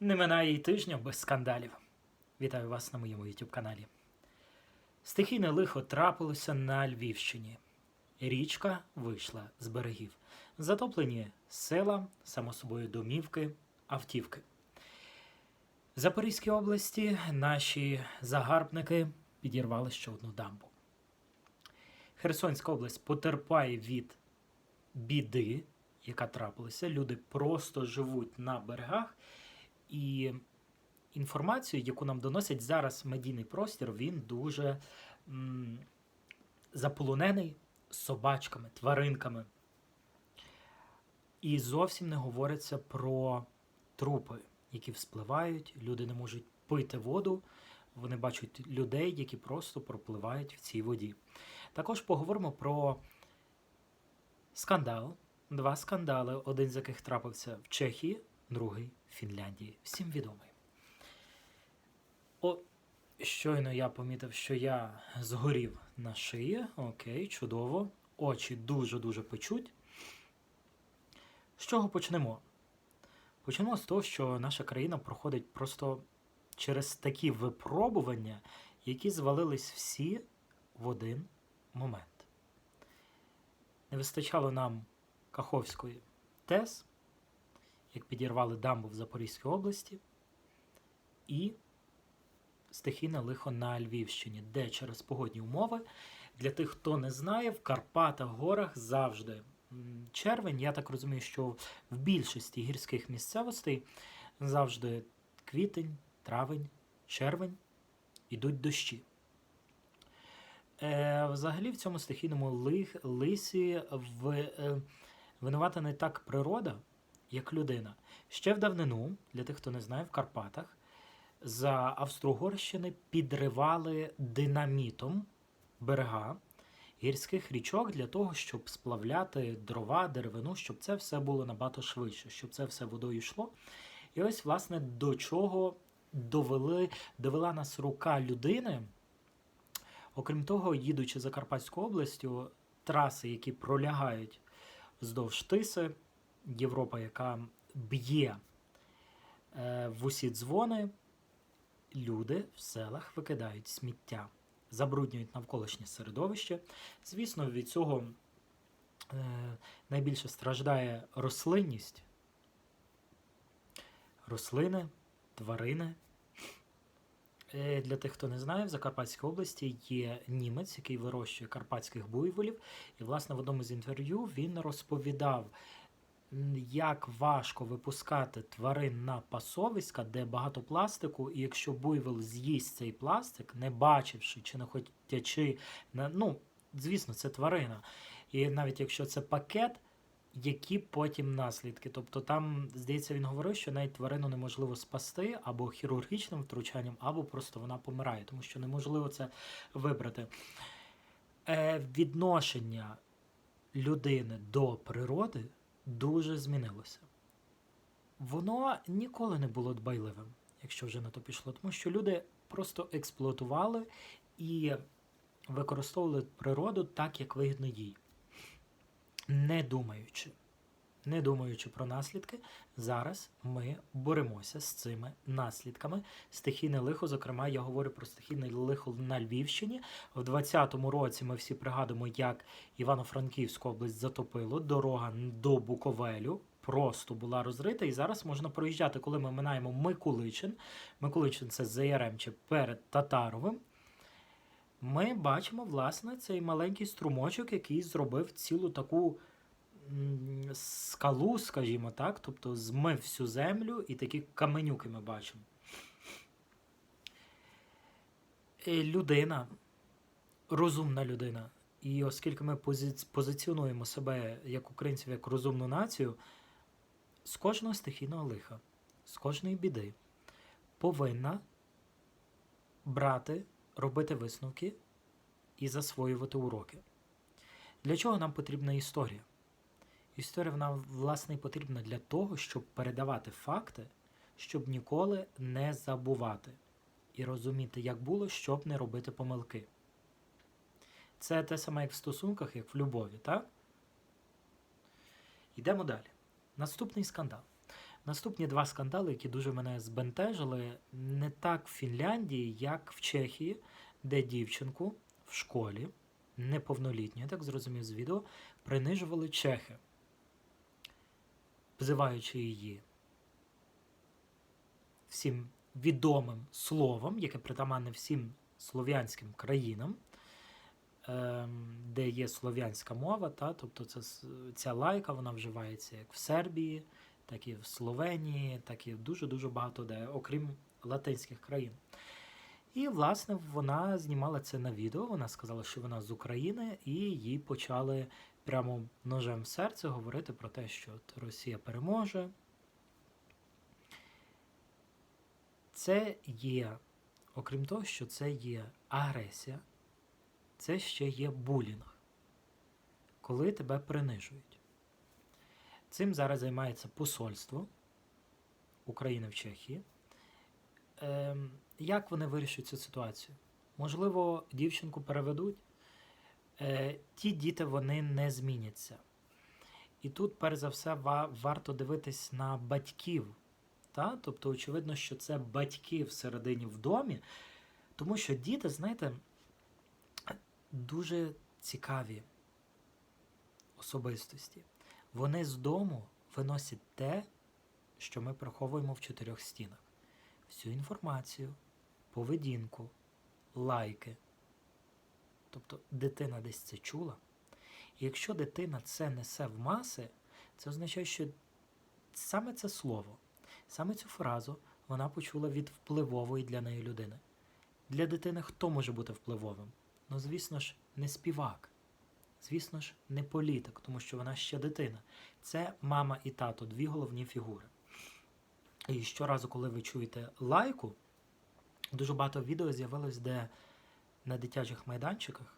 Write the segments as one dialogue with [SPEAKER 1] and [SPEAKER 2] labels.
[SPEAKER 1] Не минає й тижня без скандалів. Вітаю вас на моєму YouTube каналі. Стихійне лихо трапилося на Львівщині. Річка вийшла з берегів. Затоплені села, само собою домівки, автівки. В Запорізькій області наші загарбники підірвали ще одну дамбу. Херсонська область потерпає від біди, яка трапилася. Люди просто живуть на берегах. І інформацію, яку нам доносять зараз медійний простір, він дуже м, заполонений собачками, тваринками. І зовсім не говориться про трупи, які вспливають, люди не можуть пити воду, вони бачать людей, які просто пропливають в цій воді. Також поговоримо про скандал. Два скандали, один з яких трапився в Чехії, другий Фінляндії. Всім відомий. О, щойно я помітив, що я згорів на шиї. Окей, чудово. Очі дуже-дуже печуть. З чого почнемо? Почнемо з того, що наша країна проходить просто через такі випробування, які звалились всі в один момент. Не вистачало нам Каховської ТЕС, як підірвали дамбу в Запорізькій області, і стихійне лихо на Львівщині, де через погодні умови, для тих, хто не знає, в Карпатах, горах завжди червень. Я так розумію, що в більшості гірських місцевостей завжди квітень, травень, червень ідуть дощі. Е, взагалі в цьому стихійному лих, лисі в, е, винувата не так природа, як людина. Ще в давнину, для тих, хто не знає, в Карпатах за Австро-Угорщини підривали динамітом берега гірських річок для того, щоб сплавляти дрова, деревину, щоб це все було набагато швидше, щоб це все водою йшло. І ось, власне, до чого довели, довела нас рука людини. Окрім того, їдучи Закарпатською областю, траси, які пролягають вздовж Тиси, Європа, яка б'є е, в усі дзвони, люди в селах викидають сміття, забруднюють навколишнє середовище. Звісно, від цього е, найбільше страждає рослинність, рослини, тварини. Е, Для тих, хто не знає, в Закарпатській області є німець, який вирощує карпатських буйволів. І, власне, в одному з інтерв'ю він розповідав, як важко випускати тварин на пасовиська, де багато пластику, і якщо буйвол з'їсть цей пластик, не бачивши чи не хотячи, ну, звісно, це тварина. І навіть якщо це пакет, які потім наслідки. Тобто там, здається, він говорив, що навіть тварину неможливо спасти або хірургічним втручанням, або просто вона помирає, тому що неможливо це вибрати. Е, відношення людини до природи дуже змінилося. Воно ніколи не було дбайливим, якщо вже на то пішло, тому що люди просто експлуатували і використовували природу так, як вигідно їй не думаючи. Не думаючи про наслідки, зараз ми боремося з цими наслідками. Стихійне лихо, зокрема, я говорю про стихійне лихо на Львівщині. В 2020 році ми всі пригадуємо, як Івано-Франківську область затопило, дорога до Буковелю просто була розрита, і зараз можна проїжджати, коли ми минаємо Миколичин. Миколичин це за Яремче перед Татаровим. Ми бачимо, власне, цей маленький струмочок, який зробив цілу таку скалу, скажімо так, тобто змив всю землю і такі каменюки ми бачимо. Е, Людина, розумна людина. І оскільки ми пози- позиціонуємо себе як українців, як розумну націю, з кожного стихійного лиха, з кожної біди повинна брати робити висновки і засвоювати уроки. Для чого нам потрібна історія? Історія вона власне і потрібна для того, щоб передавати факти, щоб ніколи не забувати і розуміти, як було, щоб не робити помилки. Це те саме, як в стосунках, як в любові, так? Йдемо далі. Наступний скандал. Наступні два скандали, які дуже мене збентежили, не так в Фінляндії, як в Чехії, де дівчинку в школі, неповнолітню, я так зрозумів з відео, принижували чехи, взиваючи її всім відомим словом, яке притаманне всім слов'янським країнам, ем, де є слов'янська мова, та, тобто це, ця лайка вона вживається як в Сербії, так і в Словенії, так і дуже-дуже багато де, окрім латинських країн. І, власне, вона знімала це на відео. Вона сказала, що вона з України, і їй почали прямо ножем в серце говорити про те, що от Росія переможе. Це є, окрім того, що це є агресія, це ще є булінг, коли тебе принижують. Цим зараз займається посольство України в Чехії. Ем, як вони вирішать цю ситуацію? Можливо, дівчинку переведуть. Е, ті діти вони не зміняться. І тут, перш за все, варто дивитись на батьків. Та? Тобто, очевидно, що це батьки всередині в домі, тому що діти, знаєте, дуже цікаві особистості. Вони з дому виносять те, що ми приховуємо в чотирьох стінах. Всю інформацію, поведінку, лайки. Тобто дитина десь це чула. І якщо дитина це несе в маси, це означає, що саме це слово, саме цю фразу вона почула від впливової для неї людини. Для дитини хто може бути впливовим? Ну, звісно ж, не співак. Звісно ж, не політик, тому що вона ще дитина. Це мама і тато, дві головні фігури. І щоразу, коли ви чуєте лайку, дуже багато відео з'явилось, де на дитячих майданчиках,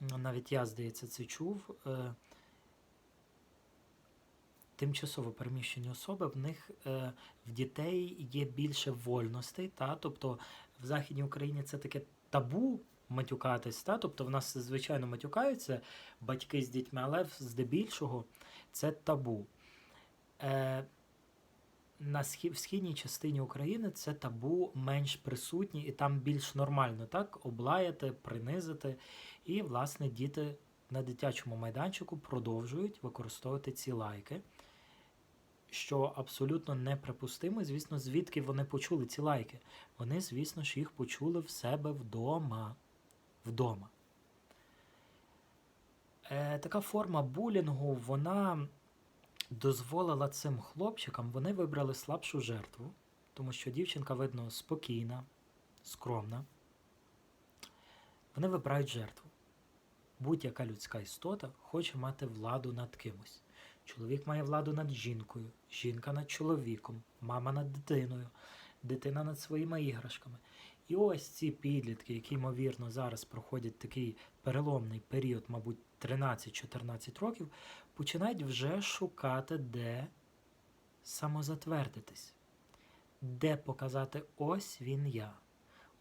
[SPEAKER 1] ну, навіть я, здається, це чув. е, Тимчасово переміщені особи, в них е, в дітей є більше вольностей, та? тобто в Західній Україні це таке табу матюкатись, та? тобто в нас звичайно матюкаються батьки з дітьми, але здебільшого це табу. На схі- в східній частині України це табу менш присутні і там більш нормально, так? Облаяти, принизити. І, власне, діти на дитячому майданчику продовжують використовувати ці лайки, що абсолютно неприпустимо. Звісно, звідки вони почули ці лайки? Вони, звісно ж, їх почули в себе вдома. Вдома. Е, така форма булінгу, вона дозволила цим хлопчикам, вони вибрали слабшу жертву, тому що дівчинка, видно, спокійна, скромна. Вони вибирають жертву. Будь-яка людська істота хоче мати владу над кимось. Чоловік має владу над жінкою, жінка над чоловіком, мама над дитиною, дитина над своїми іграшками. І ось ці підлітки, які, ймовірно, зараз проходять такий переломний період, мабуть, 13-14 років, починають вже шукати, де самозатвердитись, де показати ось він я.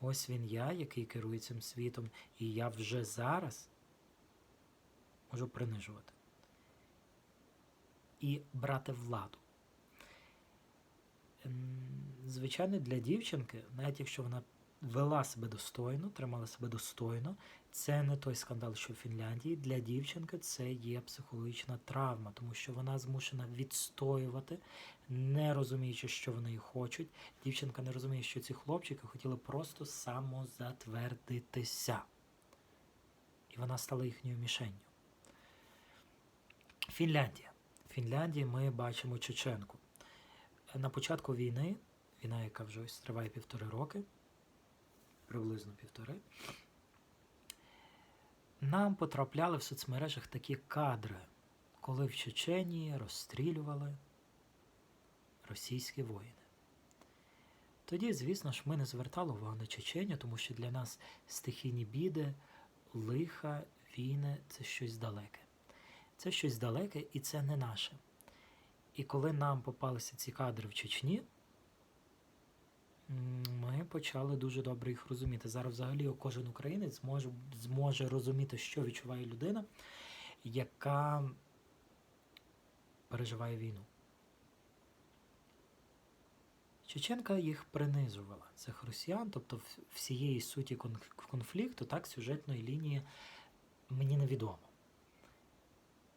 [SPEAKER 1] Ось він я, який керує цим світом, і я вже зараз можу принижувати і брати владу. Ем, Звичайно, для дівчинки, навіть якщо вона вела себе достойно, тримала себе достойно, це не той скандал, що в Фінляндії. Для дівчинки це є психологічна травма, тому що вона змушена відстоювати, не розуміючи, що вони хочуть. Дівчинка не розуміє, що ці хлопчики хотіли просто самозатвердитися. І вона стала їхньою мішенню. Фінляндія. В Фінляндії ми бачимо Чеченку. На початку війни, війна, яка вже ось триває півтори роки, приблизно півтори, нам потрапляли в соцмережах такі кадри, коли в Чеченії розстрілювали російські воїни. Тоді, звісно ж, ми не звертали увагу на Чеченію, тому що для нас стихійні біди, лиха, війни це щось далеке. Це щось далеке і це не наше. І коли нам попалися ці кадри в Чечні, ми почали дуже добре їх розуміти. Зараз взагалі кожен українець зможе, зможе розуміти, що відчуває людина, яка переживає війну. Чеченка їх принижувала, цих росіян, тобто всієї суті конфлікту, так, сюжетної лінії мені невідомо.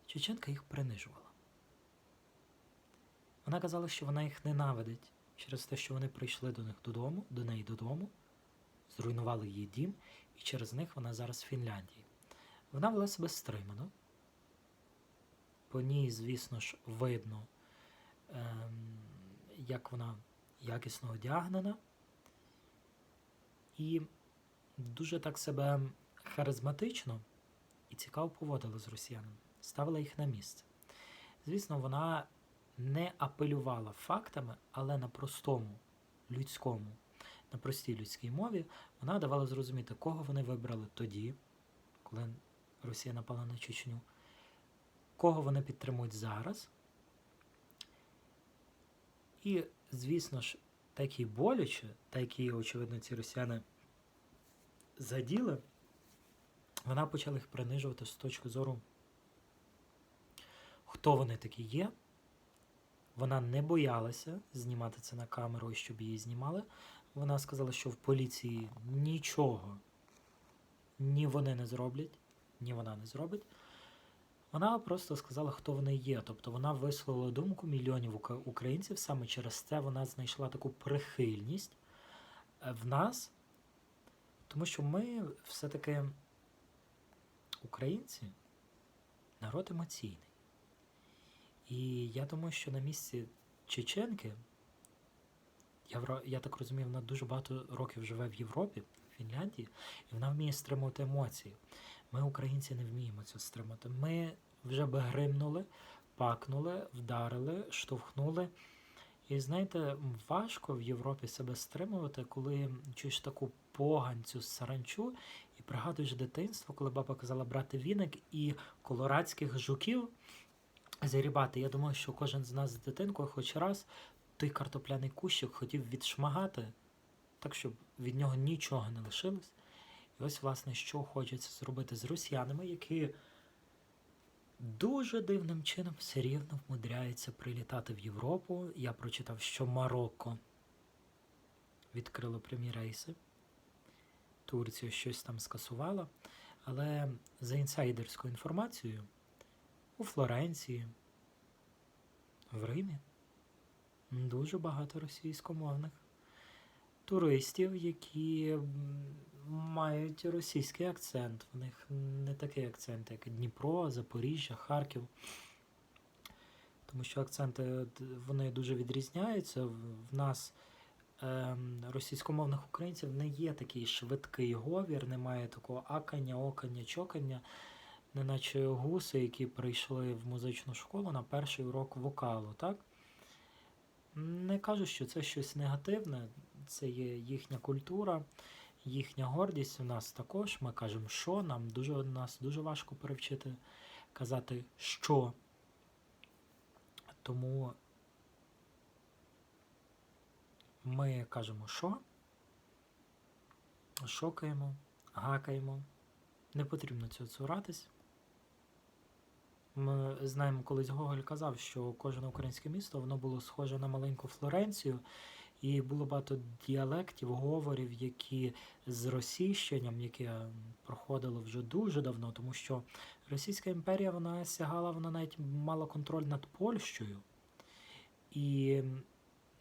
[SPEAKER 1] Чеченка їх принижувала. Вона казала, що вона їх ненавидить через те, що вони прийшли до них додому, до неї додому, зруйнували її дім, і через них вона зараз в Фінляндії. Вона вела себе стримано. По ній, звісно ж, видно, ем, як вона якісно одягнена. І дуже так себе харизматично і цікаво поводила з росіянами, ставила їх на місце. Звісно, вона не апелювала фактами, але на простому людському, на простій людській мові вона давала зрозуміти, кого вони вибрали тоді, коли Росія напала на Чечню, кого вони підтримують зараз. І, звісно ж, так і боляче, так і, очевидно, ці росіяни заділи, вона почала їх принижувати з точки зору, хто вони такі є. Вона не боялася знімати це на камеру щоб її знімали. Вона сказала, що в поліції нічого ні вони не зроблять, ні вона не зробить. Вона просто сказала, хто вони є. Тобто вона висловила думку мільйонів українців. Саме через це вона знайшла таку прихильність е, в нас, тому що ми все-таки українці народ емоційний. І я думаю, що на місці Чеченки, я, я так розумію, вона дуже багато років живе в Європі, в Фінляндії, і вона вміє стримувати емоції. Ми, українці, не вміємо це стримати. Ми вже би гримнули, пакнули, вдарили, штовхнули. І знаєте, важко в Європі себе стримувати, коли чуєш таку погань, цю саранчу, і пригадуєш дитинство, коли баба казала брати віник і колорадських жуків зарібати. Я думаю, що кожен з нас з дитинкою хоч раз той картопляний кущик хотів відшмагати, так щоб від нього нічого не лишилось. І ось, власне, що хочеться зробити з росіянами, які дуже дивним чином все рівно вмудряються прилітати в Європу. Я прочитав, що Марокко відкрило прямі рейси. Турція щось там скасувала. Але за інсайдерською інформацією, у Флоренції, в Римі дуже багато російськомовних туристів, які мають російський акцент. В них не такий акцент, як Дніпро, Запоріжжя, Харків. Тому що акценти вони дуже відрізняються. В нас ем, російськомовних українців не є такий швидкий говір, немає такого акання, окання, чокання, неначе гуси, які прийшли в музичну школу на перший урок вокалу, так? Не кажу, що це щось негативне, це є їхня культура, їхня гордість. У нас також. Ми кажемо, що нам дуже нас дуже важко перевчити казати що. Тому ми кажемо що, шокаємо, гакаємо. Не потрібно цього цуратись. Ми знаємо, колись Гоголь казав, що кожне українське місто воно було схоже на маленьку Флоренцію, і було багато діалектів, говорів, які з російщенням, яке проходило вже дуже давно, тому що Російська імперія вона сягала, вона навіть мала контроль над Польщею. І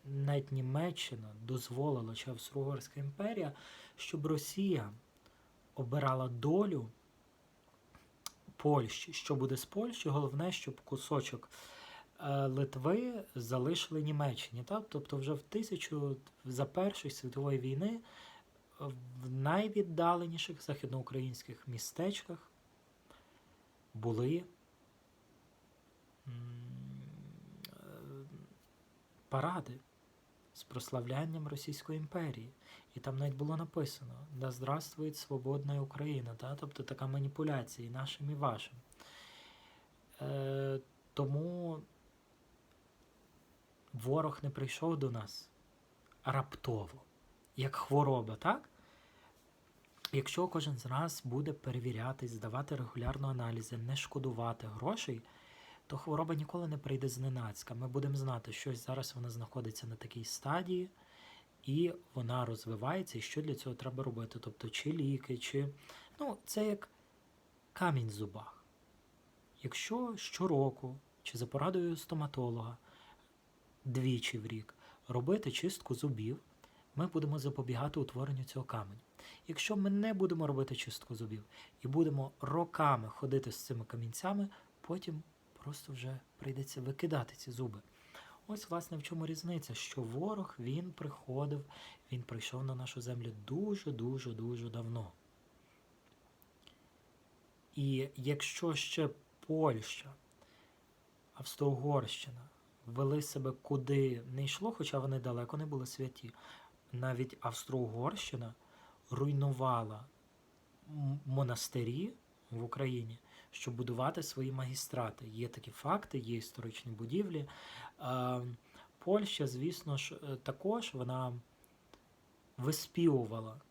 [SPEAKER 1] навіть Німеччина дозволила, чи Австро-Угорська імперія, щоб Росія обирала долю Польщі. Що буде з Польщі? Головне, щоб кусочок е, Литви залишили Німеччині. Так? Тобто вже в тисячу за Першої світової війни в найвіддаленіших західноукраїнських містечках були е, паради з прославлянням Російської імперії. І там навіть було написано Да здравствует свободна Україна. Та? Тобто така маніпуляція і нашим, і вашим. Е, тому ворог не прийшов до нас раптово, як хвороба, так? Якщо кожен з нас буде перевіряти, здавати регулярно аналізи, не шкодувати грошей, то хвороба ніколи не прийде зненацька. Ми будемо знати, що зараз вона знаходиться на такій стадії, і вона розвивається, і що для цього треба робити. Тобто, чи ліки, чи. Ну, це як камінь в зубах. Якщо щороку чи за порадою стоматолога двічі в рік робити чистку зубів, ми будемо запобігати утворенню цього каменю. Якщо ми не будемо робити чистку зубів і будемо роками ходити з цими камінцями, потім просто вже прийдеться викидати ці зуби. Ось, власне, в чому різниця, що ворог він приходив, він прийшов на нашу землю дуже-дуже дуже давно. І якщо ще Польща, Австро-Угорщина вели себе куди не йшло, хоча вони далеко не були святі, навіть Австро-Угорщина руйнувала монастирі в Україні, щоб будувати свої магістрати. Є такі факти, є історичні будівлі. Е, Польща, звісно ж, е, також вона виспівувала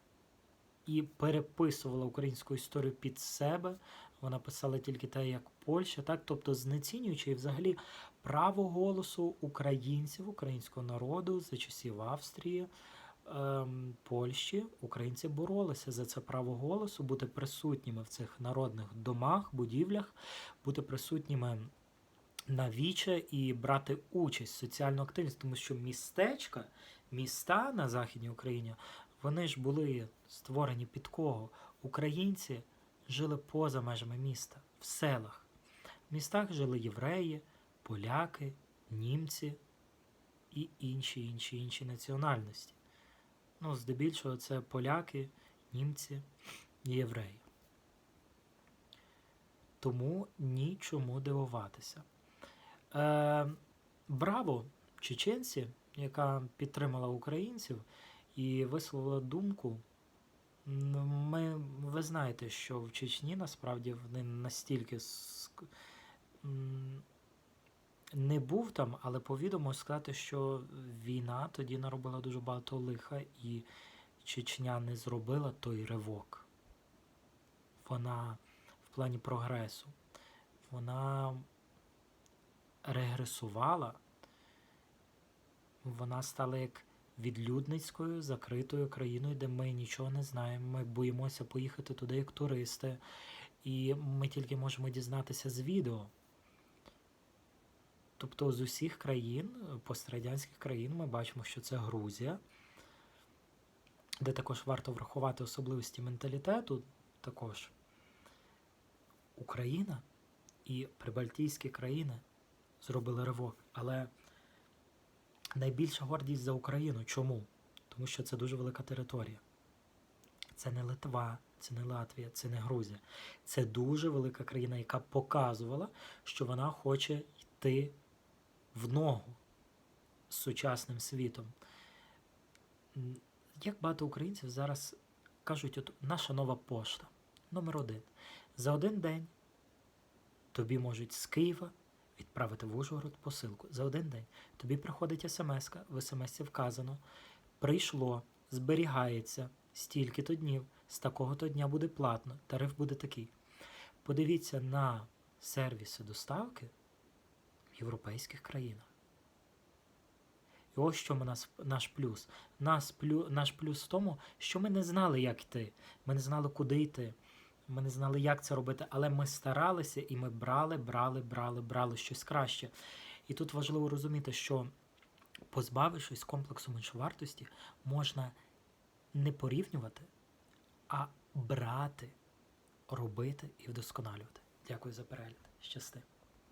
[SPEAKER 1] і переписувала українську історію під себе. Вона писала тільки те, як Польща, так, тобто знецінюючи і взагалі право голосу українців, українського народу за часів Австрії, Польщі, українці боролися за це право голосу, бути присутніми в цих народних домах, будівлях, бути присутніми на віче і брати участь в соціальну активність, тому що містечка, міста на Західній Україні, вони ж були створені під кого? Українці жили поза межами міста, в селах. В містах жили євреї, поляки, німці і інші інші інші національності. Ну, здебільшого, це поляки, німці і євреї. Тому нічому дивуватися. Е, браво чеченці, яка підтримала українців і висловила думку. Ми, ви знаєте, що в Чечні насправді вони настільки не був там, але повідомо сказати, що війна тоді наробила дуже багато лиха, і Чечня не зробила той ривок. Вона в плані прогресу. Вона регресувала, вона стала як відлюдницькою, закритою країною, де ми нічого не знаємо. Ми боїмося поїхати туди як туристи, і ми тільки можемо дізнатися з відео. Тобто з усіх країн, пострадянських країн, ми бачимо, що це Грузія, де також варто врахувати особливості менталітету, також Україна і прибалтійські країни зробили ривок. Але найбільша гордість за Україну. Чому? Тому що це дуже велика територія. Це не Литва, це не Латвія, це не Грузія. Це дуже велика країна, яка показувала, що вона хоче йти в ногу з сучасним світом. Як багато українців зараз кажуть, от наша нова пошта, номер один. За один день тобі можуть з Києва відправити в Ужгород посилку. За один день тобі приходить смс в смс вказано, прийшло, зберігається стільки-то днів, з такого-то дня буде платно, тариф буде такий. Подивіться на сервіси доставки європейських країнах. І ось чому нас, наш плюс. Нас, плю, наш плюс в тому, що ми не знали, як йти. Ми не знали, куди йти. Ми не знали, як це робити, але ми старалися і ми брали, брали, брали, брали щось краще. І тут важливо розуміти, що позбавившись комплексу меншовартості, можна не порівнювати, а брати, робити і вдосконалювати. Дякую за перегляд. Щасти.